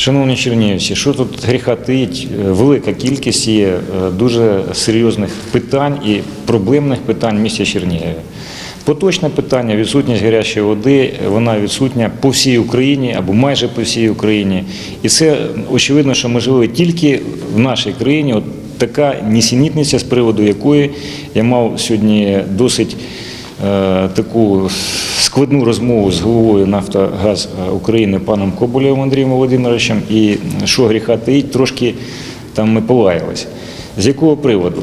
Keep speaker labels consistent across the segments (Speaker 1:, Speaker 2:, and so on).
Speaker 1: Шановні чернігівці, що тут гріха таїть? Е, Велика кількість є е, дуже серйозних питань і проблемних питань в місті Чернігові. Поточне питання відсутність гарячої води, вона відсутня по всій Україні або майже по всій Україні. І це очевидно, що можливо тільки в нашій країні. От така нісенітниця, з приводу якої я мав сьогодні досить е, таку складну розмову з головою Нафтогаз України паном Коболєвим Андрієм Володимировичем. І що гріха таїть, трошки там ми полаялися. З якого приводу?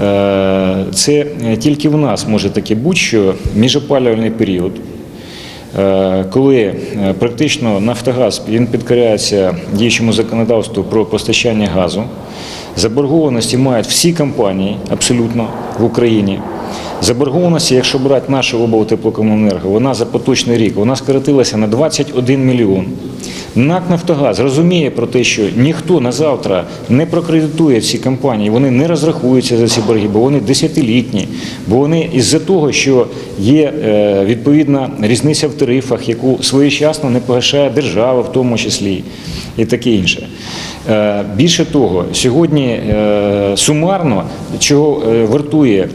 Speaker 1: Е, Це тільки в нас може таке бути, що міжопалювальний період, е, коли е, практично Нафтогаз він підкоряється діючому законодавству про постачання газу, заборгованості мають всі компанії абсолютно в Україні. Заборгованості, якщо брати нашу облтеплокомуненерго, вона за поточний рік вона скоротилася на 21 мільйон. НАК Нафтогаз розуміє про те, що ніхто на завтра не прокредитує ці компанії, вони не розрахуються за ці борги, бо вони десятилітні, бо вони із-за того, що є е, відповідна різниця в тарифах, яку своєчасно не погашає держава, в тому числі, і таке інше. Е, Більше того, сьогодні е, сумарно, чого вартує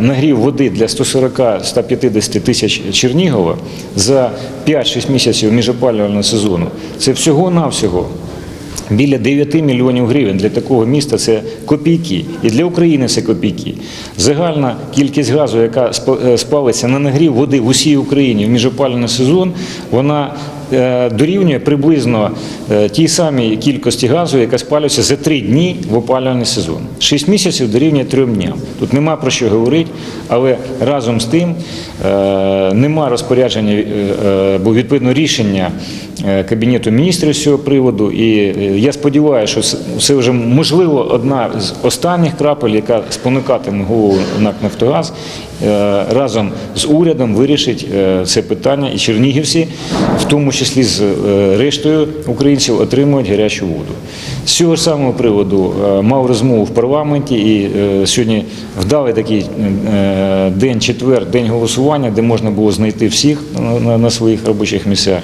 Speaker 1: нагрів води для 140-150 тисяч Чернігова за 5-6 місяців міжопалювального сезону, це всього-навсього біля 9 мільйонів гривень для такого міста це копійки. І для України це копійки. Загальна кількість газу, яка е, спалиться на нагрів води в усій Україні в міжопалювальний сезон, вона е, дорівнює приблизно е, тій самій кількості газу, яка спалюється за три дні в опалювальний сезон. Шість місяців дорівнює трьом дням. Тут нема про що говорити, але разом з тим е, нема розпорядження, е, е, бо відповідно рішення е, Кабінету міністрів з цього приводу. І е, я сподіваюся, що це- вже можливо одна з останніх крапель, яка спонукатиме голову НАК Нафтогаз е, разом з урядом вирішить е, це питання. І чернігівці, в тому числі з е, рештою українців, отримують гарячу воду. З цього ж самого приводу е, мав розмову в парламенті і е, сьогодні вдалий такий е, день четвер, день голосування, де можна було знайти всіх на своїх робочих місцях.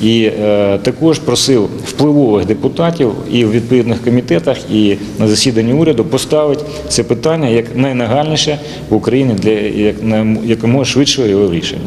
Speaker 1: І е, також просив впливових депутатів і в відповідних комітетах, і на засіданні уряду поставити це питання як найнагальніше в Україні для як, якомога швидшого його рішення.